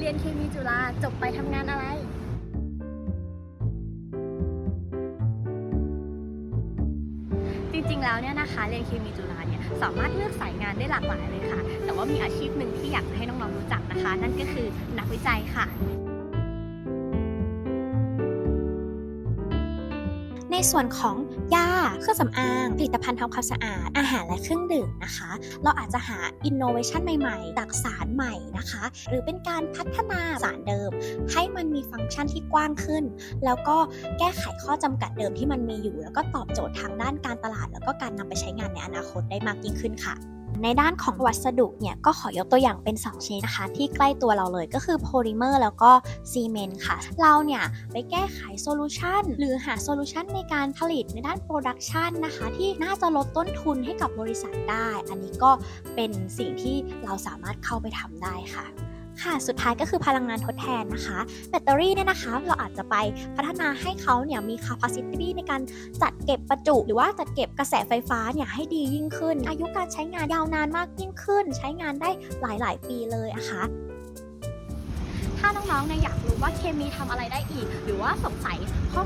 เรียนเคมีจุฬาจบไปทำงานอะไร จริงๆ แล้วเนี่ยนะคะ เรียนเคมีจุฬาเนี่ยสามารถเลือกสายงานได้หลากหลายเลยค่ะ แต่ว่ามีอาชีพหนึ่งที่อยากให้น้องๆรู้จักนะคะ นั่นก็คือนักวิจัยค่ะ ส่วนของยาเครื่องสำอาง ผลิตภัณฑ์ทำความสะอาด อาหารและเครื่องดื่มนะคะ เราอาจจะหาอินโนเวชันใหม่ๆจากสารใหม่นะคะ หรือเป็นการพัฒนาสารเดิม ให้มันมีฟังก์ชันที่กว้างขึ้น แล้วก็แก้ไขข้อจำกัดเดิมที่มันมีอยู่ แล้วก็ตอบโจทย์ทางด้านการตลาด แล้วก็การนำไปใช้งานในอนาคตได้มากยิ่งขึ้นค่ะ ในด้านของวัสดุเนี่ยก็ขอยกตัวอย่างเป็น 2ชนิดนะคะ ที่ใกล้ตัวเราเลยก็คือโพลิเมอร์แล้วก็ซีเมนต์ค่ะ เราเนี่ยไปแก้ไขโซลูชันหรือหาโซลูชันในการผลิตในด้านโปรดักชันนะคะ ที่น่าจะลดต้นทุนให้กับบริษัทได้ อันนี้ก็เป็นสิ่งที่เราสามารถเข้าไปทำได้ค่ะ ค่ะสุดท้ายก็คือพลังงานทดแทนนะคะ แบตเตอรี่เนี่ยนะคะ เราอาจจะไปพัฒนาให้เขาเนี่ยมี capacity ในการจัดเก็บประจุ หรือว่าจัดเก็บกระแสไฟฟ้าเนี่ยให้ดียิ่งขึ้น อายุการใช้งานยาวนานมากยิ่งขึ้น ใช้งานได้หลาย ๆ ปีเลยนะคะถ้าน้องๆเนี่ยอยากรู้ว่าเคมีทำอะไรได้อีก หรือว่าสงสัยข้อ